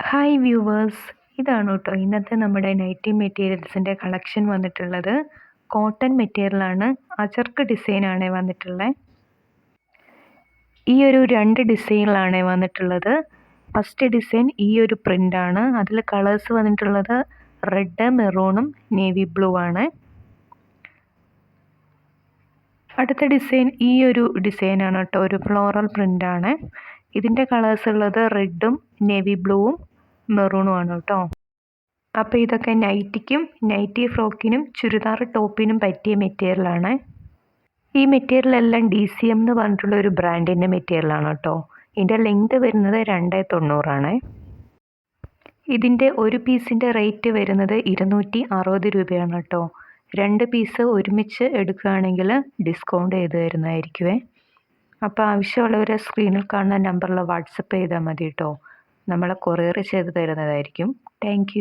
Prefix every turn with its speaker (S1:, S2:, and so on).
S1: Hi viewers ഇതാണ് കേട്ടോ ഇന്നത്തെ നമ്മുടെ നൈറ്റി മെറ്റീരിയൽസിന്റെ കളക്ഷൻ വന്നിട്ടുള്ളത്. കോട്ടൺ മെറ്റീരിയലാണ് അജർക്ക് ഡിസൈനാണ് വന്നിട്ടുള്ളത് ഈ ഒരു രണ്ട് ഡിസൈനിലാണ് വന്നിട്ടുള്ളത്. ഫസ്റ്റ് ഡിസൈൻ ഈ ഒരു പ്രിന്റാണ് അതിൽ കളേഴ്സ് വന്നിട്ടുള്ളത് റെഡ് മെറൂണും നേവി ബ്ലൂ ആണ്. അടുത്ത ഡിസൈൻ ഈ ഒരു ഡിസൈനാണ് കേട്ടോ. ഒരു ഫ്ലോറൽ പ്രിന്റാണ് ഇതിന്റെ കളേഴ്സ് ഉള്ളത് റെഡും നേവി ബ്ലൂവും മെറൂണും ആണ് കേട്ടോ. അപ്പോൾ ഇതൊക്കെ നൈറ്റിക്കും നൈറ്റി ഫ്രോക്കിനും ചുരിദാർ ടോപ്പിനും പറ്റിയ മെറ്റീരിയലാണ് ഈ മെറ്റീരിയലെല്ലാം ഡി സി എം എന്ന് പറഞ്ഞിട്ടുള്ള ഒരു ബ്രാൻഡിന്റെ മെറ്റീരിയലാണ് കേട്ടോ. ഇതിന്റെ ലെങ്ത് വരുന്നത് രണ്ട് തൊണ്ണൂറാണ്. ഇതിന്റെ ഒരു പീസിന്റെ റേറ്റ് വരുന്നത് ഇരുന്നൂറ്റി അറുപത് രൂപയാണ് കേട്ടോ. രണ്ട് പീസ് ഒരുമിച്ച് എടുക്കുകയാണെങ്കിൽ ഡിസ്കൗണ്ട് ചെയ്ത് തരുന്നതായിരിക്കുമേ അപ്പോൾ ആവശ്യമുള്ളവരെ സ്ക്രീനിൽ കാണുന്ന നമ്പറിൽ വാട്സപ്പ് ചെയ്താൽ മതി കേട്ടോ. നമ്മളെ കൊറിയർ ചെയ്ത് തരുന്നതായിരിക്കും. താങ്ക്